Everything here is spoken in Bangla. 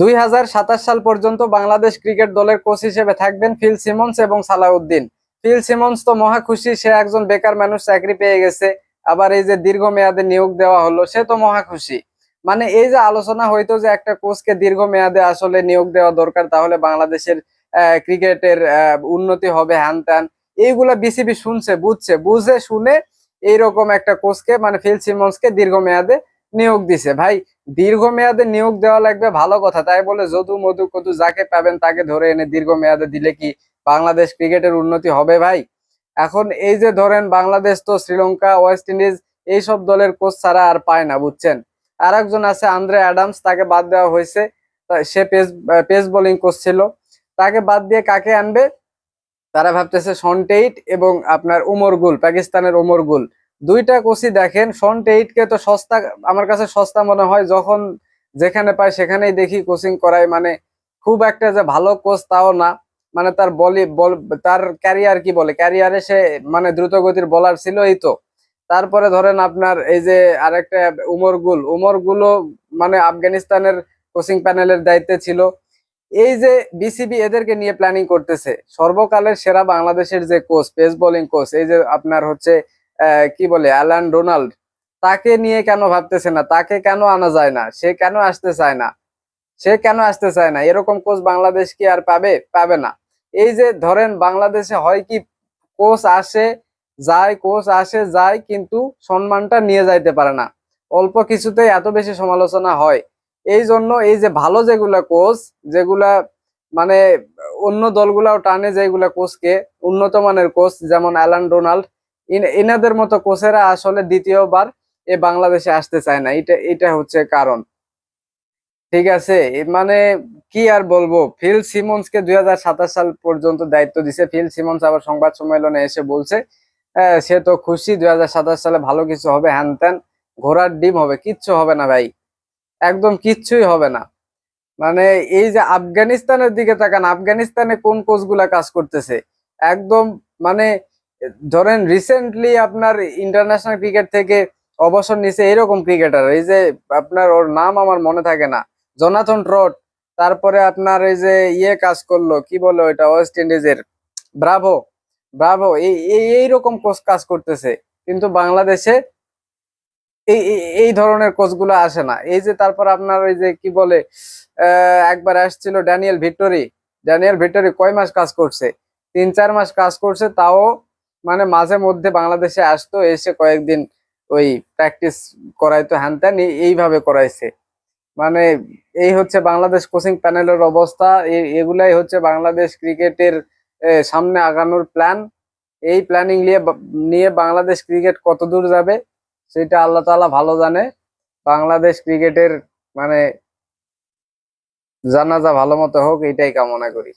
দুই হাজার সাতাশ সাল পর্যন্ত বাংলাদেশ ক্রিকেট দলের কোচ হিসেবে থাকবেন ফিল সিমন্স এবং সালাউদ্দিন। ফিল সিমন্স তো মহা খুশি, সে একজন বেকার মানুষ, চাকরি পেয়ে গেছে। আবার এই যে দীর্ঘমেয়াদে নিয়োগ দেওয়া হলো, সে তো মহা খুশি। মানে এই যে আলোচনা হইতো যে একটা কোচকে দীর্ঘমেয়াদে আসলে নিয়োগ দেওয়া দরকার, তাহলে বাংলাদেশের ক্রিকেটের উন্নতি হবে হ্যান ত্যান এইগুলা বিসিবি শুনছে, বুঝছে। বুঝে শুনে এইরকম একটা কোচকে মানে ফিল সিমন্সকে দীর্ঘমেয়াদে নিয়োগ দিছে। ভাই দীর্ঘমেয়াদে নিয়োগ দেওয়া লাগবে ভালো কথা, তাই বলে যদু মধু কদু যাকে পাবেন তাকে ধরে এনে দীর্ঘমেয়াদে দিলে কি বাংলাদেশ ক্রিকেটের উন্নতি হবে ভাই? এখন এই যে ধরেন বাংলাদেশ তো শ্রীলঙ্কা, ওয়েস্ট ইন্ডিজ এইসব দলের কোচ ছাড়া আর পায় না, বুঝছেন? আর একজন আছে আন্দ্রে অ্যাডামস, তাকে বাদ দেওয়া হয়েছে। সে পেস পেস বোলিং কোচ ছিল তাকে বাদ দিয়ে কাকে আনবে? তারা ভাবতেছে সনটেইট এবং আপনার উমর গুল, পাকিস্তানের উমর গুল। দুইটা কোচই দেখেন সনটেইট কে তো সস্তা, আমার কাছে সস্তা মনে হয়, যখন যেখানে পায় সেখানেই দেখি কোচিং করায় মানে খুব একটা যে ভালো কোচ তাও না মানে তার বলি, বল, তার ক্যারিয়ার কি বলে ক্যারিয়ারে সে মানে দ্রুত গতির বলার ছিল এই তো। তারপরে ধরেন আপনার এই যে আরেকটা উমর গুল, উমরগুলো মানে আফগানিস্তানের কোচিং প্যানেলের দায়িত্বে ছিল। এই যে বিসিবি এদেরকে নিয়ে প্ল্যানিং করতেছে, সর্বকালের সেরা বাংলাদেশের যে কোচ পেস বোলিং কোচ, এই যে আপনার হচ্ছে কি বলে, অ্যালান ডোনাল্ড, তাকে নিয়ে কেন ভাবতেছে না? তাকে কেন আনা যায় না? সে কেন আসতে চায় না? সে কেন আসতে চায় না? এরকম কোচ বাংলাদেশ কি আর পাবে? পাবে না। এই যে ধরেন বাংলাদেশে হয় কি কোচ আসে, যায় কোচ আসে, যায়, কিন্তু সম্মানটা নিয়ে যাইতে পারে না। অল্প কিছুতেই এত বেশি সমালোচনা হয়। এই জন্য এই যে ভালো যেগুলা কোচ যেগুলা মানে অন্য দলগুলাও টানে যেগুলা কোচকে উন্নত মানের কোচ যেমন অ্যালান ডোনাল্ড ইনাদের মতো কোচেরা আসলে দ্বিতীয়বার এ বাংলাদেশে আসতে চায় না। এটা এটা হচ্ছে কারণ। ঠিক আছে? মানে কি আর বলব? ফিল সিমন্স কে দুই সাল পর্যন্ত দায়িত্ব দিছে। ফিল সিমন্স আবার সংবাদ সম্মেলনে এসে বলছে সে তো খুশি, দুই হাজার সাতাশ সালে ভালো কিছু হবে। হ্যান ত্যান, ঘোড়ার ডিম হবে। কিচ্ছু হবে না ভাই। একদম কিচ্ছুই হবে না। মানে এই যে আফগানিস্তানের দিকে তাকান, আফগানিস্তানে কোন কোচগুলা কাজ করতেছে? একদম মানে ধরেন রিসেন্টলি আপনার ইন্টারন্যাশনাল ক্রিকেট থেকে অবসর নিছে এরকম ক্রিকেটার এই যে আপনার ওর নাম আমার মনে থাকে না। জোনাথন ট্রট তারপরে আপনার এই যে ইয়ে কাজ করল, কি বলে ওইটা ওয়েস্ট ইন্ডিজের ব্রাভো ব্রাভো এই, এই- এইরকম কোচ কাজ করতেছে। কিন্তু বাংলাদেশে এই, এই- ধরনের কোচগুলো আসে না। এই যে তারপর আপনার ওই যে কি বলে একবার আসছিল ড্যানিয়েল ভিক্টোরি ড্যানিয়েল ভিক্টোরি কয় মাস কাজ করছে? তিন, চার মাস কাজ করছে, তাও মানে মাঝে মধ্যে বাংলাদেশে আসতো, এসে কয়েকদিন ওই প্র্যাকটিস করাইতো হ্যান ত্যান এইভাবে করাইছে। মানে এই হচ্ছে বাংলাদেশ কোচিং প্যানেলের অবস্থা এগুলাই হচ্ছে বাংলাদেশ ক্রিকেটের সামনে আগানোর প্ল্যান এই প্ল্যানিং নিয়ে নিয়ে বাংলাদেশ ক্রিকেট কত দূর যাবে, সেটা আল্লাহ তাআলা ভালো জানে। বাংলাদেশ ক্রিকেটের মানে জানাজা ভালো মতো হোক, এটাই কামনা করি।